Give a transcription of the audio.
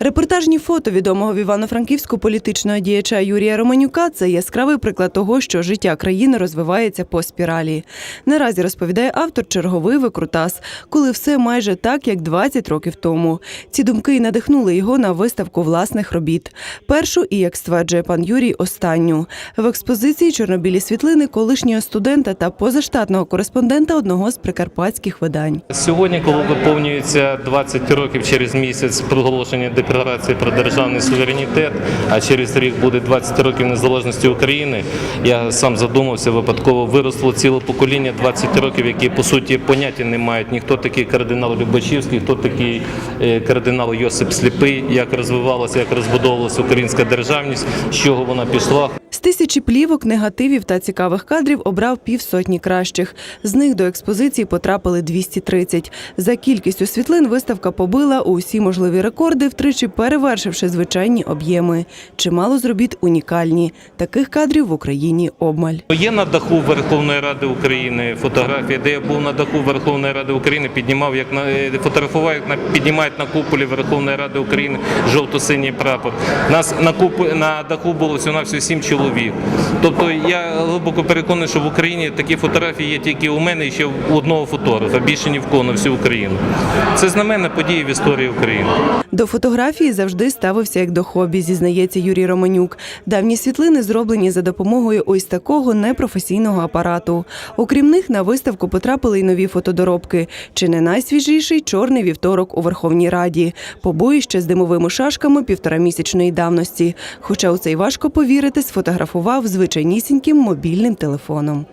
Репортажні фото відомого в Івано-Франківську політичного діяча Юрія Романюка це яскравий приклад того, що життя країни розвивається по спіралі. Наразі розповідає автор черговий викрутас, коли все майже так, як 20 років тому. Ці думки й надихнули його на виставку власних робіт. Першу і, як стверджує пан Юрій, останню в експозиції чорнобілі світлини колишнього студента та позаштатного кореспондента одного з прикарпатських видань. Сьогодні, коли виповнюється 20 років через місяць проголошення декларації про державний суверенітет, а через рік буде 20 років незалежності України, я сам задумався, випадково виросло ціле покоління 20 років, які по суті поняття не мають. Ніхто такий кардинал Любачівський, хто такий е, кардинал Йосип Сліпий, як розвивалася, як розбудовувалася українська державність, з чого вона пішла. З тисячі плівок, негативів та цікавих кадрів обрав півсотні кращих. З них до експозиції потрапили 230. За кількістю світлин виставка побила усі можливі рекорди, втричі перевершивши звичайні об'єми. Чимало з робіт унікальні. Таких кадрів в Україні обмаль. Є на даху Верховної Ради України фотографія, де я був на даху Верховної Ради України, піднімав як на е, фотографував, на піднімають на куполі Верховної Ради України жовто-синій прапор. Нас на купу на даху було всього всього сім чоловік. Тобто я глибоко переконаний, що в Україні такі фотографії є тільки у мене і ще у одного фотографа, більше ні в кого на всю Україну. Це знаменна подія в історії України. До фотографії завжди ставився як до хобі, зізнається Юрій Романюк. Давні світлини зроблені за допомогою ось такого непрофесійного апарату. Окрім них, на виставку потрапили й нові фотодоробки. Чи не найсвіжіший чорний вівторок у Верховній Раді, побоїще з димовими шашками півторамісячної давності. Хоча у це й важко повірити, сфотографував звичайнісіньким мобільним телефоном.